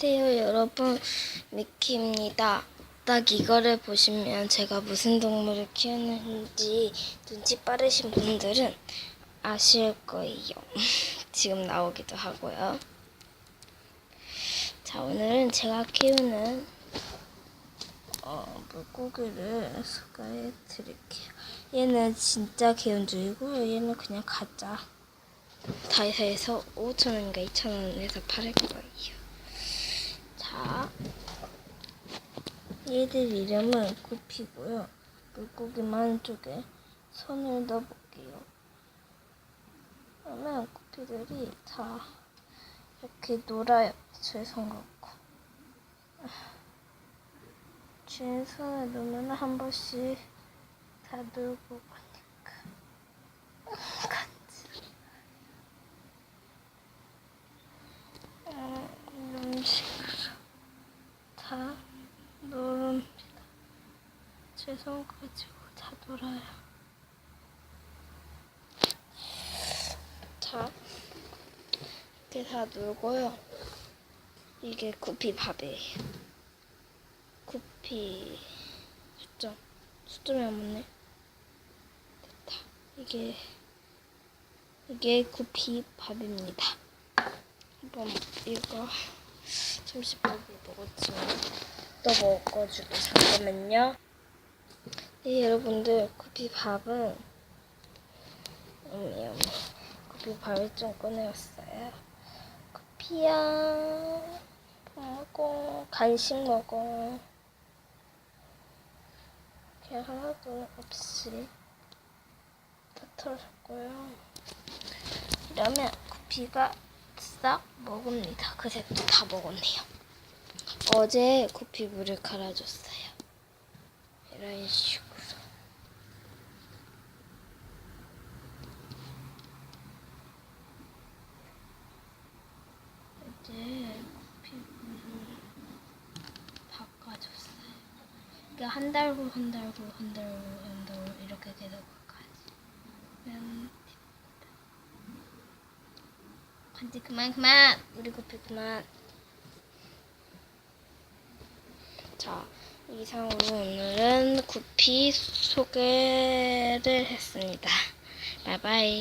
안녕하세요 여러분. 미키입니다. 딱 이거를 보시면 제가 무슨 동물을 키우는지 눈치 빠르신 분들은 아실 거예요. 지금 나오기도 하고요. 자 오늘은 제가 키우는 어, 물고기를 소개해 드릴게요. 얘는 진짜 개운줄이고 얘는 그냥 가짜. 다이소에서 5,000원인가 2,000원에서 팔을 거예요. 자, 얘들 이름은 구피고요. 물고기 많은 쪽에 손을 넣어볼게요. 그러면 구피들이 다 이렇게 놀아요. 제 손 갖고. 주인 손을 놓으면 한 번씩 다 놀고 가니까. 간지러워. 어, 이런 식으로 다 놀습니다. 제손 가지고 다 놀아요. 자, 이렇게 다 놀고요. 이게 구피 밥이에요. 구피 수점, 수점이 안 맞네. 됐다. 이게 이게 구피 밥입니다. 한번 이거 점심밥을 먹었지만 또 먹어주고 잠깐만요. 네 여러분들 구피 밥은 어머 어머 구피 밥을 좀 꺼내왔어요. 구피야 먹어 간식 먹어. 그냥 하나도 없이 다 털었고요. 이러면 구피가 싹 먹습니다. 그 새도 다 먹었네요. 어제 구피 물을 갈아줬어요. 이런 식으로. 어제 구피 물을 바꿔줬어요. 그러니까 한 달 후, 한 달 후, 한 달 후, 한 달 후 이렇게 계속. 음, 간지 그만 그만. 우리 구피 그만. 자 이상으로 오늘은 구피 소개를 했습니다. 바이바이